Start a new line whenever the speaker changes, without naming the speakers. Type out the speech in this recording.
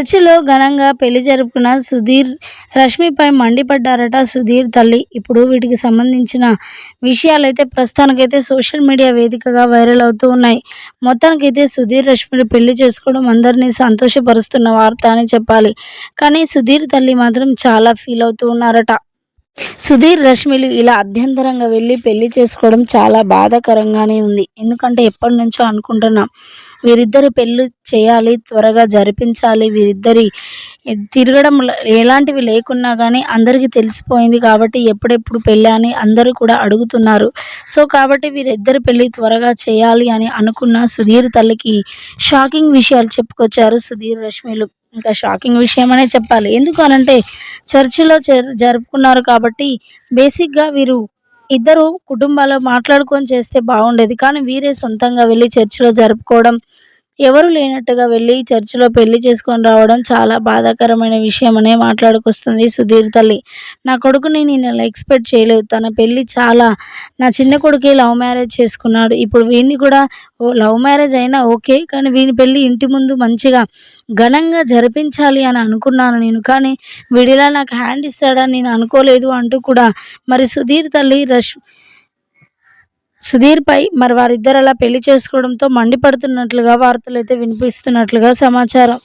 చర్చిలో ఘనంగా పెళ్ళి జరుపుకున్న సుధీర్ రష్మిపై మండిపడ్డారట సుధీర్ తల్లి. ఇప్పుడు వీటికి సంబంధించిన విషయాలైతే ప్రస్తుతానికైతే సోషల్ మీడియా వేదికగా వైరల్ అవుతూ ఉన్నాయి. మొత్తానికైతే సుధీర్ రష్మిని పెళ్ళి చేసుకోవడం అందరినీ సంతోషపరుస్తున్న వార్త అని చెప్పాలి. కానీ సుధీర్ తల్లి మాత్రం చాలా ఫీల్ అవుతూ ఉన్నారట. సుధీర్ రష్మిలు ఇలా అభ్యంతరంగా వెళ్ళి పెళ్ళి చేసుకోవడం చాలా బాధాకరంగానే ఉంది. ఎందుకంటే ఎప్పటి నుంచో అనుకుంటున్నాం. వీరిద్దరి పెళ్ళి చేయాలి త్వరగా జరిపించాలి వీరిద్దరి తిరగడం ఎలాంటివి లేకున్నా కానీ అందరికీ తెలిసిపోయింది కాబట్టి ఎప్పుడెప్పుడు పెళ్ళి అని అందరూ కూడా అడుగుతున్నారు. సో కాబట్టి వీరిద్దరి పెళ్ళి త్వరగా చేయాలి అని అనుకున్న సుధీర్ తల్లికి షాకింగ్ విషయాలు చెప్పుకొచ్చారు సుధీర్ రష్మిలు. ఇంకా షాకింగ్ విషయం అనే చెప్పాలి. ఎందుకు అనంటే చర్చిలో జరు- జరుపుకున్నారు కాబట్టి బేసిక్గా వీరు ఇద్దరు కుటుంబాలు మాట్లాడుకొని చేస్తే బాగుండేది. కానీ వీరే సొంతంగా వెళ్ళి చర్చిలో జరుపుకోవడం ఎవరు లేనట్టుగా వెళ్ళి చర్చిలో పెళ్ళి చేసుకొని రావడం చాలా బాధాకరమైన విషయం అనే మాట్లాడుకొస్తుంది సుధీర్ తల్లి. నా కొడుకుని నేను ఇలా ఎక్స్పెక్ట్ చేయలేదు. తన పెళ్ళి చాలా నా చిన్న కొడుకే లవ్ మ్యారేజ్ చేసుకున్నాడు. ఇప్పుడు వీడిని కూడా ఓ లవ్ మ్యారేజ్ అయినా ఓకే కానీ వీని పెళ్ళి ఇంటి ముందు మంచిగా ఘనంగా జరిపించాలి అని అనుకున్నాను నేను. కానీ వీడిలా నాకు హ్యాండ్ ఇస్తాడని నేను అనుకోలేదు అంటూ కూడా మరి సుధీర్ తల్లి రష్ సుధీర్పై మరి వారిద్దరు అలా పెళ్ళి చేసుకోవడంతో మండిపడుతున్నట్లుగా వార్తలు అయితే వినిపిస్తున్నట్లుగా సమాచారం.